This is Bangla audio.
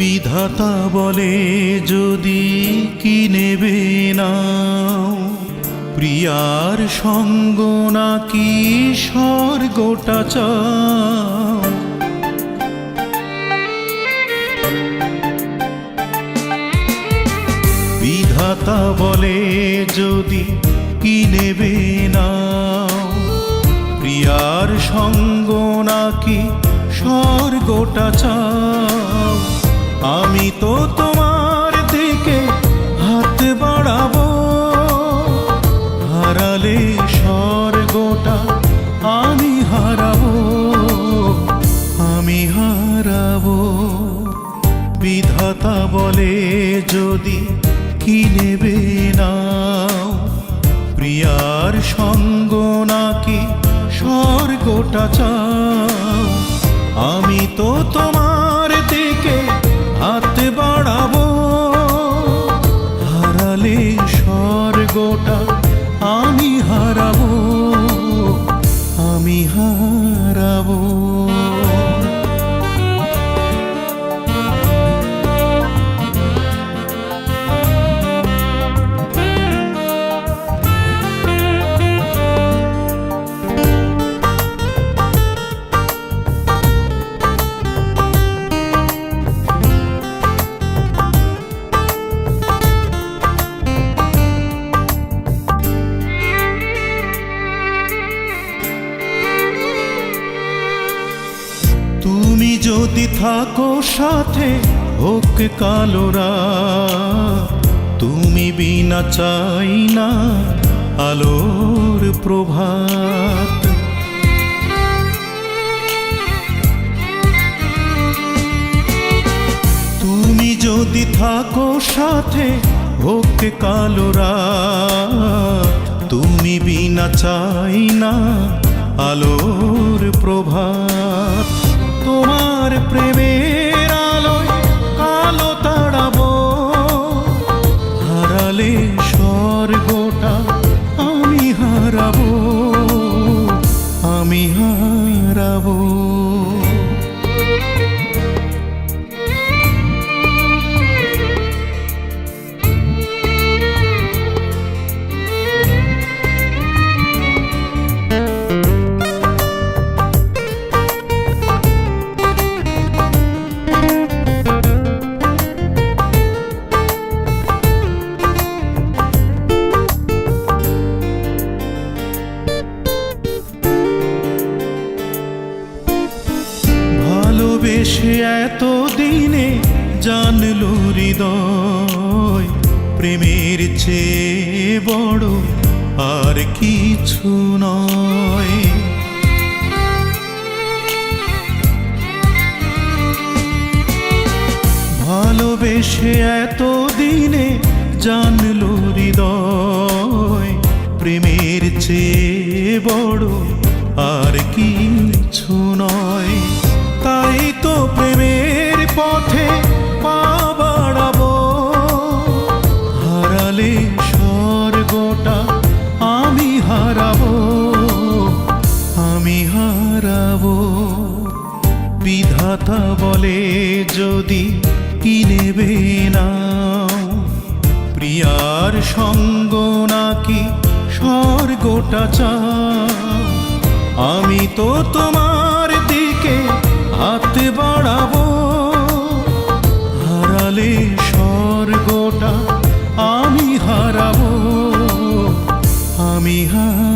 বিধাতা বলে, যদি কি নেবে না প্রিয়ার সঙ্গ নাকি স্বর্গটা চাও? বিধাতা বলে, যদি কি নেবে না প্রিয়ার সঙ্গ নাকি স্বর্গটা চাও? আমি তো তোমার দিকে হাত বাড়াবো। হারালে স্বর্গটা আমি হারাবো। আমি হারাবো। বিধাতা বলে যদি কি নেবে না প্রিয়ার সঙ্গ নাকি স্বর্গটা চাও? যদি থাকো সাথে, হোক কালোরা তুমি বিনা চাই না আলোর প্রভাত। তুমি যদি থাকো সাথে, হোক কালোরা তুমি বিনা চাই না আলোর প্রভাত। প্রেমের ভালোবেসে এত দিনে জানলো হৃদয়, প্রেমের চেয়ে বড় আর কিছু নয়। ভালোবেসে এত দিনে জানলো হৃদয়, প্রেমের চেয়ে বড় আর কিছু নয়। তাই তো প্রেমের পথে পা বাড়াবো। হারালে স্বর্গটা আমি হারাবো আমি হারাবো। বিধাতা বলে যদি কি নেবে নাও প্রিয়ার সঙ্গ নাকি স্বর্গটা চা আমি তো তোমার বিহার